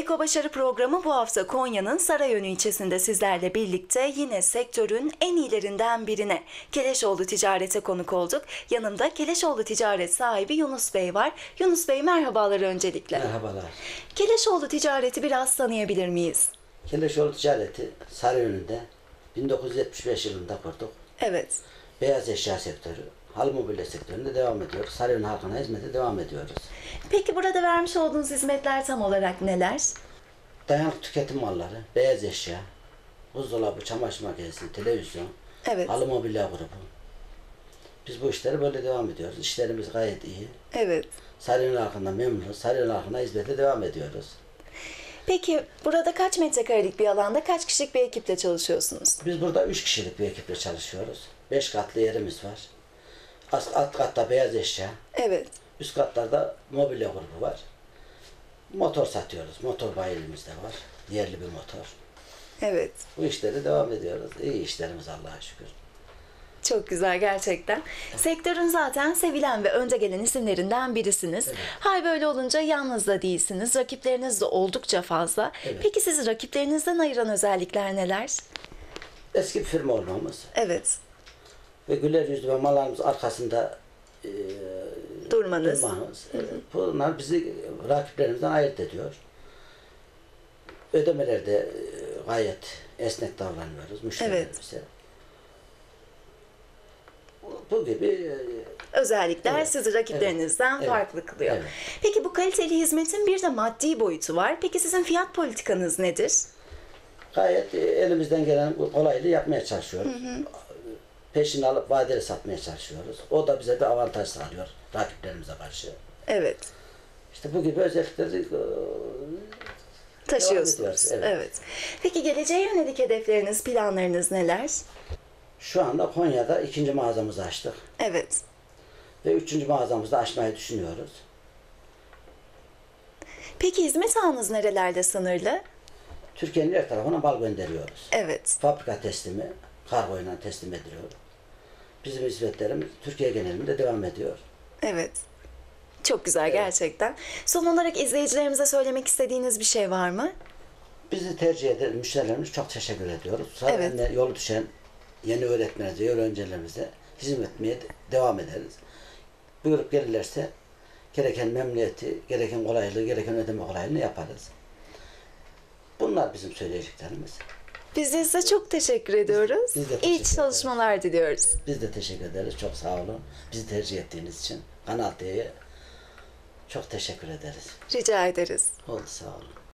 Eko Başarı Programı bu hafta Konya'nın Sarayönü ilçesinde sizlerle birlikte yine sektörün en iyilerinden birine Keleşoğlu Ticaret'e konuk olduk. Yanımda Keleşoğlu Ticaret sahibi Yunus Bey var. Yunus Bey merhabalar öncelikle. Merhabalar. Keleşoğlu Ticaret'i biraz tanıyabilir miyiz? Keleşoğlu Ticareti Sarıyönü'nde 1975 yılında kurduk. Evet. Beyaz eşya sektörü, halı mobilya sektöründe devam ediyoruz. Sarıyönü halkına hizmete devam ediyoruz. Peki burada vermiş olduğunuz hizmetler tam olarak neler? Dayanıklı tüketim malları, beyaz eşya, buzdolabı, çamaşır makinesi, televizyon, Evet. halı mobilya grubu. Biz bu işleri böyle devam ediyoruz. İşlerimiz gayet iyi. Evet. Sarıyönü halkından memnunuz. Sarıyönü halkına hizmete devam ediyoruz. Peki burada kaç metrekarelik bir alanda kaç kişilik bir ekiple çalışıyorsunuz? Biz burada 3 kişilik bir ekiple çalışıyoruz. 5 katlı yerimiz var. Alt alt katta beyaz eşya, Evet. Üst katlarda mobilya grubu var. Motor satıyoruz. Motor bayilimiz de var. Yerli bir motor. Evet. Bu işleri devam ediyoruz. İyi işlerimiz Allah'a şükür. Çok güzel gerçekten. Sektörün zaten sevilen ve önde gelen isimlerinden birisiniz. Hal böyle olunca yalnız da değilsiniz. Rakipleriniz de oldukça fazla. Evet. Peki sizi rakiplerinizden ayıran özellikler neler? Eski bir firma olmamız Evet. Ve güler yüzlü ve mallarımız arkasında e, Durmanız. durmamız. e, Bunlar bizi rakiplerimizden ayırt ediyor. Ödemelerde e, gayet esnek davranıyoruz müşterilerimize. Bu- Bu gibi e, Özellikler Evet. sizi rakiplerinizden Evet. farklı kılıyor. Evet. Peki bu kaliteli hizmetin bir de maddi boyutu var. Peki sizin fiyat politikanız nedir? Gayet e, elimizden gelen kolaylığı yapmaya çalışıyoruz. Peşini alıp vadeli satmaya çalışıyoruz. O da bize bir avantaj sağlıyor rakiplerimize karşı. Evet. İşte bu gibi özellikleri e, Taşıyorsunuz. Evet. evet. Peki geleceğe yönelik hedefleriniz, planlarınız neler? şu anda Konya'da ikinci mağazamızı açtık. Evet. Ve üçüncü mağazamızı da açmayı düşünüyoruz. Peki hizmet ağınız nerelerde sınırlı? Türkiye'nin her tarafına mal gönderiyoruz. Evet. Fabrika teslimi, kargoyla teslim ediliyor. Bizim hizmetlerimiz Türkiye genelinde devam ediyor. Evet. Çok güzel gerçekten. Son olarak izleyicilerimize söylemek istediğiniz bir şey var mı? Bizi tercih eden müşterilerimiz çok teşekkür ediyoruz. Sadece yolu düşen yeni öğretmenimize, öğrencilerimize hizmet etmeye de- devam ederiz. Buyurup gelirlerse gereken memnuniyeti, gereken kolaylığı, gereken ödeme kolaylığını yaparız. Bunlar bizim söyleyeceklerimiz. Biz de size çok teşekkür ediyoruz. biz de İyi teşekkür çalışmalar diliyoruz. Biz de teşekkür ederiz. Çok sağ olun. Bizi tercih ettiğiniz için. Kanal D'ye çok teşekkür ederiz. Rica ederiz. Oldu sağ olun.